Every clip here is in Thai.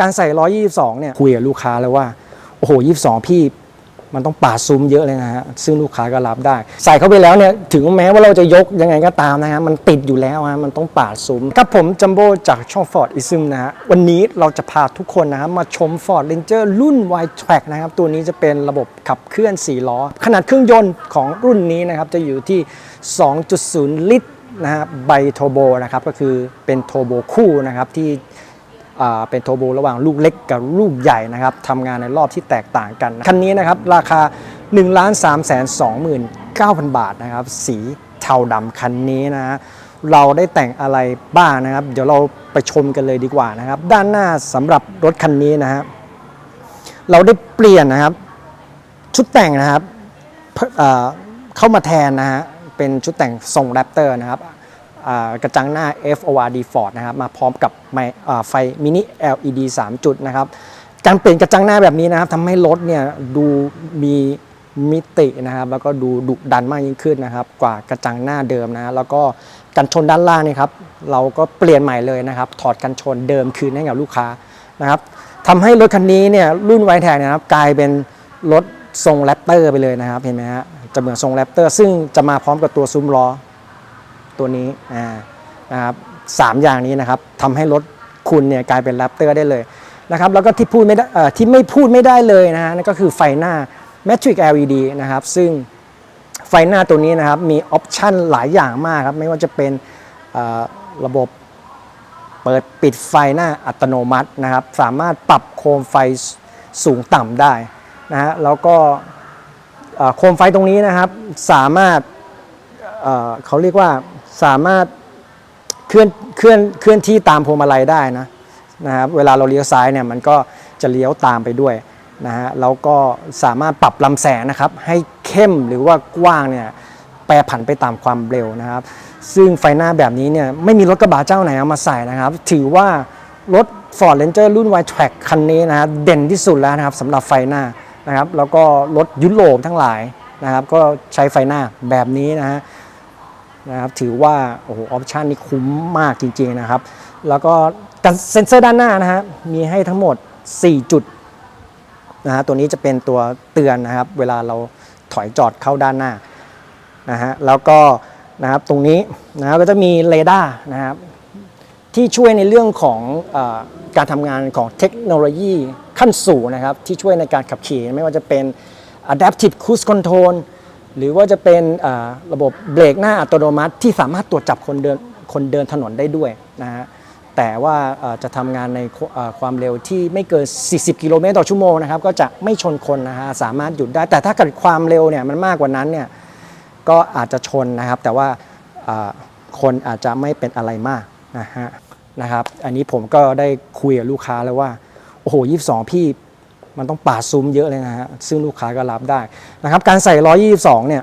การใส่ 122 เนี่ย คุยกับลูกค้าแล้วว่า โอ้โห 22 พี่ มันต้องปาดซุ้มเยอะเลยนะฮะ ซึ่งลูกค้าก็รับได้ ใส่เข้าไปแล้วเนี่ย ถึงแม้ว่าเราจะยกยังไงก็ตามนะฮะ มันติดอยู่แล้วฮะ มันต้องปาดซุ้ม ครับผมจัมโบ้จากช่อง Ford i s m นะฮะ วันนี้เราจะพาทุกคนนะครับมาชม Ford Ranger รุ่น Y Track นะครับ ตัวนี้จะเป็นระบบขับเคลื่อน 4 ล้อ ขนาดเครื่องยนต์ของรุ่นนี้นะครับ จะอยู่ที่ 2.0 ลิตรนะฮะ ไบโทโบนะครับ ก็คือเป็นโทโบคู่นะครับที่ เป็นโทโบระหว่างลูกเล็กกับลูกใหญ่นะครับทำงานในรอบที่แตกต่างกัน คันนี้นะครับราคา 1 3 2 9 0 0 0 บาทนะครับสีเทาดำคันนี้นะฮะเราได้แต่งอะไรบ้างนะครับ เดี๋ยวเราไปชมกันเลยดีกว่านะครับ ด้านหน้าสำหรับรถคันนี้นะฮะเราได้เปลี่ยนนะครับ ชุดแต่งนะครับเเข้ามาแทนนะฮะเป็นชุดแต่งทรงแรปเตอร์นะครับ กระจังหน้า FORD Ford นะครับมาพร้อมกับไฟมินิ LED 3 จุดนะครับการเปลี่ยนกระจังหน้าแบบนี้นะครับทำให้รถเนี่ยดูมีมิตินะครับ แล้วก็ดูดุดันมากยิ่งขึ้นนะครับ กว่ากระจังหน้าเดิมนะแล้วก็กันชนด้านล่างนี่ครับเราก็เปลี่ยนใหม่เลยนะครับ ถอดกันชนเดิมคืนให้กับลูกค้านะครับทำให้รถคันนี้เนี่ยรุ่นไวแทกนะครับกลายเป็นรถทรงแรปเตอร์ไปเลยนะครับเห็นไหมฮะจะเหมือนทรงแรปเตอร์ซึ่งจะมาพร้อมกับตัวซุ้มล้อ ตัวนี้นะครับสามอย่างนี้นะครับทำให้รถคุณเนี่ยกลายเป็นแรปเตอร์ได้เลยนะครับแล้วก็ที่พูดไม่ได้ที่ไม่พูดไม่ได้เลยนะฮะนั่นก็คือไฟหน้า Matrix LED นะครับ ซึ่งไฟหน้าตัวนี้นะครับมีออปชันหลายอย่างมากครับ ไม่ว่าจะเป็นระบบเปิดปิดไฟหน้าอัตโนมัตินะครับ สามารถปรับโคมไฟสูงต่ำได้นะฮะแล้วก็โคมไฟตรงนี้นะครับสามารถเเขาเรียกว่า สามารถเคลื่อนเคลื่อนเคลื่อนที่ตามพวงมาลัยได้นะนะครับเวลาเราเลี้ยวซ้ายเนี่ยมันก็จะเลี้ยวตามไปด้วยนะฮะแล้วก็สามารถปรับลำแสงนะครับ ให้เข้มหรือว่ากว้างเนี่ยแปรผันไปตามความเร็วนะครับ ซึ่งไฟหน้าแบบนี้เนี่ยไม่มีรถกระบะเจ้าไหนเอามาใส่นะครับ ถือว่ารถ Ford Ranger รุ่น Y Track คันนี้นะครับเด่นที่สุดแล้วนะครับสำหรับไฟหน้านะครับ แล้วก็รถยุโรปทั้งหลายนะครับ ก็ใช้ไฟหน้าแบบนี้นะฮะ นะครับถือว่าโอ้โหออปชันนี่คุ้มมากจริงๆนะครับ แล้วก็เซ็นเซอร์ด้านหน้านะฮะมีให้ทั้งหมด 4 จุดนะฮะตัวนี้จะเป็นตัวเตือนนะครับ เวลาเราถอยจอดเข้าด้านหน้านะฮะแล้วก็นะครับตรงนี้นะครับก็จะมีเรดาร์นะครับที่ช่วยในเรื่องของอการทำงานของเทคโนโลยีขั้นสูงนะครับ ที่ช่วยในการขับขี่ไม่ว่าจะเป็น adaptive cruise control หรือว่าจะเป็นระบบเบรกหน้าอัตโนมัติที่สามารถตรวจจับคนเดินคนเดินถนนได้ด้วยนะฮะแต่ว่าจะทำงานในความเร็วที่ไม่เกิน 40 กิโลเมตรต่อชั่วโมงนะครับก็จะไม่ชนคนนะฮะสามารถหยุดได้ แต่ถ้าเกิดความเร็วเนี่ยมันมากกว่านั้นเนี่ยก็อาจจะชนนะครับ แต่ว่าคนอาจจะไม่เป็นอะไรมากนะฮะนะครับ อันนี้ผมก็ได้คุยกับลูกค้าแล้วว่า โอ้โห 22 พี่ มันต้องปาดซุ้มเยอะเลยนะฮะซึ่งลูกค้าก็รับได้นะครับ การใส่ 122 เนี่ย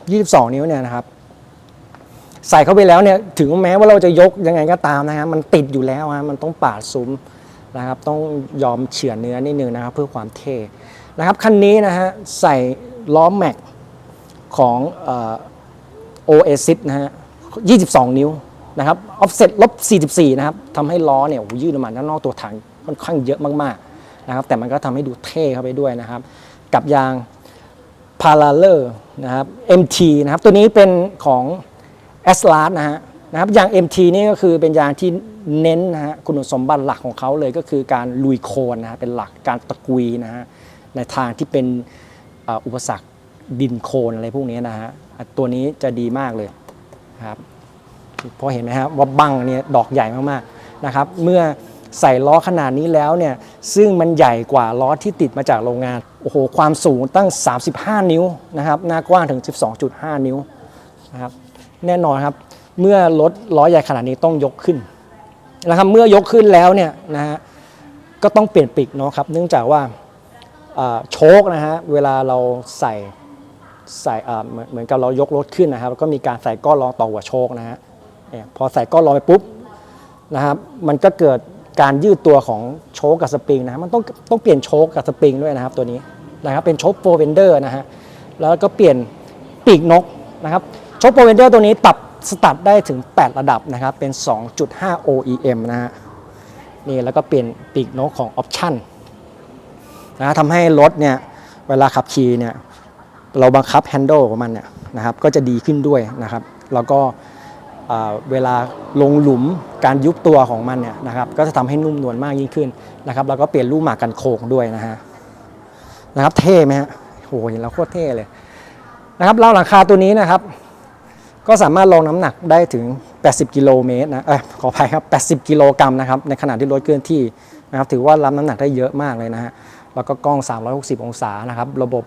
22 นิ้วเนี่ยนะครับ ใส่เข้าไปแล้วเนี่ยถึงแม้ว่าเราจะยกยังไงก็ตามนะฮะมันติดอยู่แล้วฮะมันต้องปาดซุ้มนะครับ ต้องยอมเฉือนเนื้อนิดนึงนะครับ เพื่อความเท่นะครับคันนี้นะฮะใส่ล้อแม็กของเอ่อ Oasis นะฮะ 22 นิ้วนะครับ offset ลบ 44 นะครับทำให้ล้อเนี่ยยืดออกมาด้านนอกตัวถังค่อนข้างเยอะมากๆ นะครับแต่มันก็ทำให้ดูเท่เข้าไปด้วยนะครับ กับยาง Parallel นะครับ MT นะครับตัวนี้เป็นของ a s l a s นะฮะนะครับยาง MT นี่ก็คือเป็นยางที่เน้นนะฮะคุณสมบัติหลักของเขาเลยก็คือการลุยโคลนนะฮะเป็นหลักการตะกุยนะฮะในทางที่เป็นอุปสรรคดินโคลนอะไรพวกนี้นะฮะตัวนี้จะดีมากเลยครับพอเห็นไหมครับว่าบังเนี่ยดอกใหญ่มากๆนะครับเมื่อ ใส่ล้อขนาดนี้แล้วเนี่ยซึ่งมันใหญ่กว่าล้อที่ติดมาจากโรงงานโอ้โหความสูงตั้ง 35 นิ้วนะครับหน้ากว้างถึง 12.5 นิ้วนะครับแน่นอนครับเมื่อรถล้อใหญ่ขนาดนี้ต้องยกขึ้นนะครับเมื่อยกขึ้นแล้วเนี่ยนะฮะก็ต้องเปลี่ยนปีกเนาะครับเนื่องจากว่าโชคนะฮะเวลาเราใส่ใส่เหมือนเหมือนกับเรายกรถขึ้นนะครับ ก็มีการใส่ก้อนรองต่อหัวโชคนะฮะพอใส่ก้อนลอยไปปุ๊บนะครับมันก็เกิด การยืดตัวของโชคกับสปริงนะมันต้องต้องเปลี่ยนโชคกับสปริงด้วยนะครับตัวนี้นะครับเป็นโชคโฟเวนเดอร์นะฮะแล้วก็เปลี่ยนปีกนกนะครับโชคโฟเวนเดอร์ตัวนี้ปรับสตัดได้ถึง 8 ระดับนะครับเป็น 2.5 OEM นะฮะนี่แล้วก็เปลี่ยนปีกนกของออปชั่นนะทำให้รถเนี่ยเวลาขับขี่เนี่ยเราบังคับแฮนด์ลของมันเนี่ยนะครับก็จะดีขึ้นด้วยนะครับแล้วก็ เวลาลงหลุมการยุบตัวของมันเนี่ยนะครับก็จะทำให้นุ่มนวลมากยิ่งขึ้นนะครับแล้วก็เปลี่ยนลูกหมากกันโค้งด้วยนะฮะนะครับเท่ไหมฮะโหเห็นแล้วโคตรเท่เลยนะครับเล่าหลังคาตัวนี้นะครับ ก็สามารถลงน้ำหนักได้ถึง 80 กิโลเมตรนะเอ้ยขออภัยครับ 80 กิโลกรัมนะครับในขณะที่รถเคลื่อนที่นะครับถือว่ารับน้ำหนักได้เยอะมากเลยนะฮะแล้วก็กล้อง 360 องศานะครับระบบ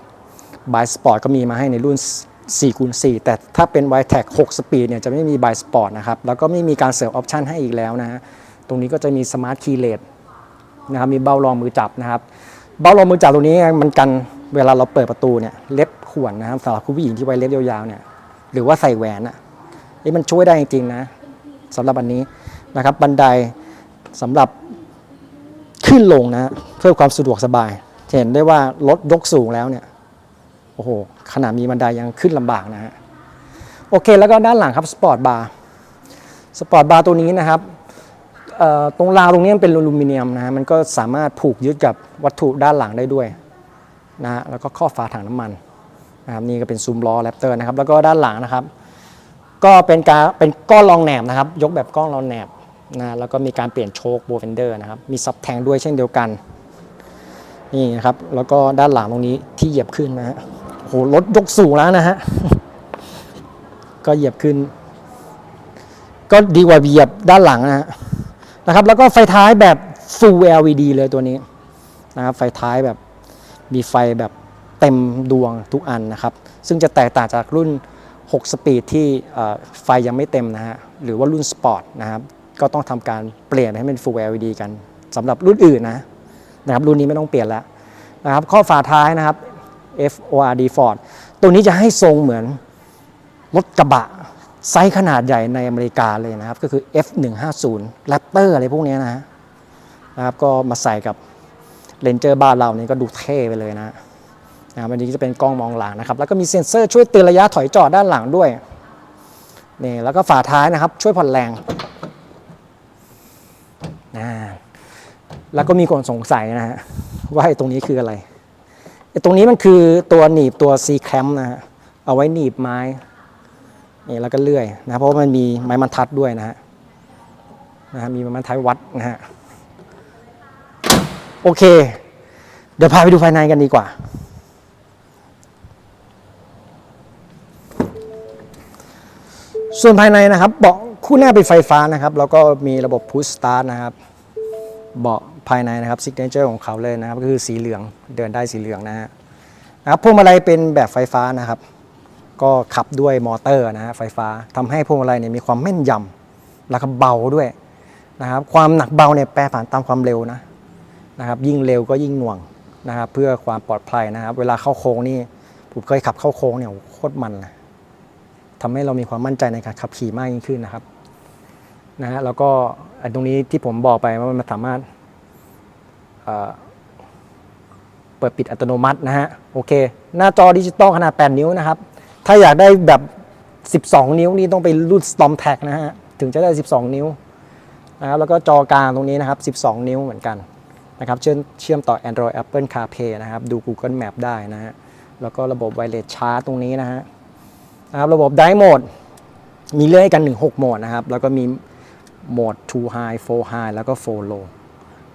b i Sport ก็มีมาให้ในรุ่น 4คูณ4แต่ถ้าเป็น w i t e c 6 Speed เนี่ยจะไม่มี b i Sport นะครับ แล้วก็ไม่มีการเสริมออปชันให้อีกแล้วนะฮะ ตรงนี้ก็จะมี Smart Key l e s นะครับ มีเบ้ารองมือจับนะครับ เบ้ารองมือจับตรงนี้มันกันเวลาเราเปิดประตูเนี่ยเล็บข่วนนะครับสำหรับคุณผู้หญิงที่ไว้เล็บยาวๆเนี่ย หรือว่าใส่แหวนอะนี่มันช่วยได้จริงๆนะสำหรับอันนี้นะครับบันไดสำหรับขึ้นลงนะเพื่อความสะดวกสบาย เห็นได้ว่ารถยกสูงแล้วเนี่ย โอ้โหขนาดมีบันไดยังขึ้นลำบากนะฮะโอเคแล้วก็ด้านหลังครับสปอร์ตบาร์สปอร์ตบาร์ตัวนี้นะครับตรงราวตรงนี้เป็นอลูมิเนียมนะฮะมันก็สามารถผูกยึดกับวัตถุด้านหลังได้ด้วยนะฮะแล้วก็ข้อฝาถังน้ำมันนะครับนี่ก็เป็นซูมล้อแรปเตอร์นะครับแล้วก็ด้านหลังนะครับ ก็เป็นการเป็นก้อนรองแหนบนะครับ ยกแบบก้อนรองแหนบนะแล้วก็มีการเปลี่ยนโชคโบเฟนเดอร์นะครับมีซับแทงด้วยเช่นเดียวกันนี่นะครับแล้วก็ด้านหลังตรงนี้ที่เหยียบขึ้นนะฮะ หรถยกสูงแล้วนะฮะ ก็เหยียบขึ้น ก็ดีกว่าเหยียบด้านหลังนะฮะนะครับ แล้วก็ไฟท้ายแบบ Full LED เลยตัวนี้นะครับไฟท้ายแบบมีไฟแบบเต็มดวงทุกอันนะครับ ซึ่งจะแตกต่างจากรุ่น 6 สปีดที่ไฟยังไม่เต็มนะฮะ หรือว่ารุ่นสปอร์ตนะครับ ก็ต้องทำการเปลี่ยนให้เป็น Full LED กันสำหรับรุ่นอื่นนะนะครับรุ่นนี้ไม่ต้องเปลี่ยนแล้วนะครับ ข้อฝาท้ายนะครับ FORD Ford ตัวนี้จะให้ทรงเหมือนรถกระบะไซส์ขนาดใหญ่ในอเมริกาเลยนะครับ ก็คือ F150 Raptor อะไรพวกนี้นะฮะนะครับก็มาใส่กับเลนเจอร์บ้านเรานี่ก็ดูเท่ไปเลยนะนะครับอันนี้จะเป็นกล้องมองหลังนะครับ แล้วก็มีเซ็นเซอร์ช่วยเตือนระยะถอยจอดด้านหลังด้วยนี่แล้วก็ฝาท้ายนะครับ ช่วยผ่อนแรงนะแล้วก็มีคนสงสัยนะฮะว่าไอ้ตรงนี้คืออะไร ตรงนี้มันคือตัวหนีบตัว C clamp นะฮะเอาไว้หนีบไม้นี่แล้วก็เลื่อยนะเพราะมันมีไม้บรรทัดด้วยนะฮะนะฮะมีไม้บรรทัดวัดนะฮะโอเค เดี๋ยวพาไปดูภายในกันดีกว่า ส่วนภายในนะครับเบาะคู่หน้าเป็นไฟฟ้านะครับ แล้วก็มีระบบพุชสตาร์ทนะครับ เบาะ ภายในนะครับซิกเนเจอร์ของเขาเลยนะครับก็คือสีเหลืองเดินได้สีเหลืองนะฮะนะครับพวงมาลัยเป็นแบบไฟฟ้านะครับ ก็ขับด้วยมอเตอร์นะฮะไฟฟ้าทำให้พวงมาลัยเนี่ยมีความแม่นยำแล้วก็เบาด้วยนะครับความหนักเบาเนี่ยแปรผันตามความเร็วนะนะครับยิ่งเร็วก็ยิ่งหน่วงนะครับเพื่อความปลอดภัยนะครับ เวลาเข้าโค้งนี่ผมเคยขับเข้าโค้งเนี่ยโคตรมันเลยทำให้เรามีความมั่นใจในการขับขี่มากยิ่งขึ้นนะครับนะฮะแล้วก็ตรงนี้ที่ผมบอกไปว่ามันสามารถ เปิดปิดอัตโนมัตินะฮะโอเค หน้าจอดิจิตอลขนาด 8 นิ้วนะครับ ถ้าอยากได้แบบ 12 นิ้วนี่ต้องไปรุ่น Storm Tag นะฮะถึงจะได้ 12 นิ้วนะครับแล้วก็จอกลางตรงนี้นะครับ 12 นิ้วเหมือนกันนะครับเชื่อมเชื่อมต่อ Android Apple CarPlay นะครับ ดู Google Map ได้นะฮะแล้วก็ระบบ Wireless Charge ตรงนี้นะฮะนะครับระบบไดโหมดมีเลื่อยกัน 1 6 โหมดนะครับ แล้วก็มีโหมด 2 high 4 high แล้วก็ 4 low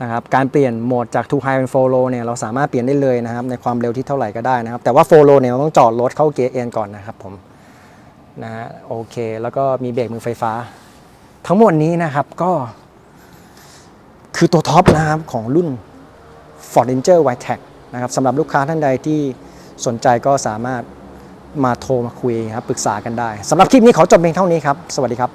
นะครับการเปลี่ยนโหมดจาก2 high เป็น4 low เนี่ยเราสามารถเปลี่ยนได้เลยนะครับในความเร็วที่เท่าไหร่ก็ได้นะครับ แต่ว่า4 low เนี่ยเราต้องจอดรถเข้าเกียร์เอ็นก่อนนะครับผมนะฮะโอเค แล้วก็มีเบรกมือไฟฟ้า ทั้งหมดนี้นะครับก็ คือตัวท็อปนะครับของรุ่น Ford Ranger w i t e c นะครับสำหรับลูกค้าท่านใดที่สนใจก็สามารถมาโทรมาคุยครับปรึกษากันได้สำหรับคลิปนี้ขอจบเพียงเท่านี้ครับ สวัสดีครับ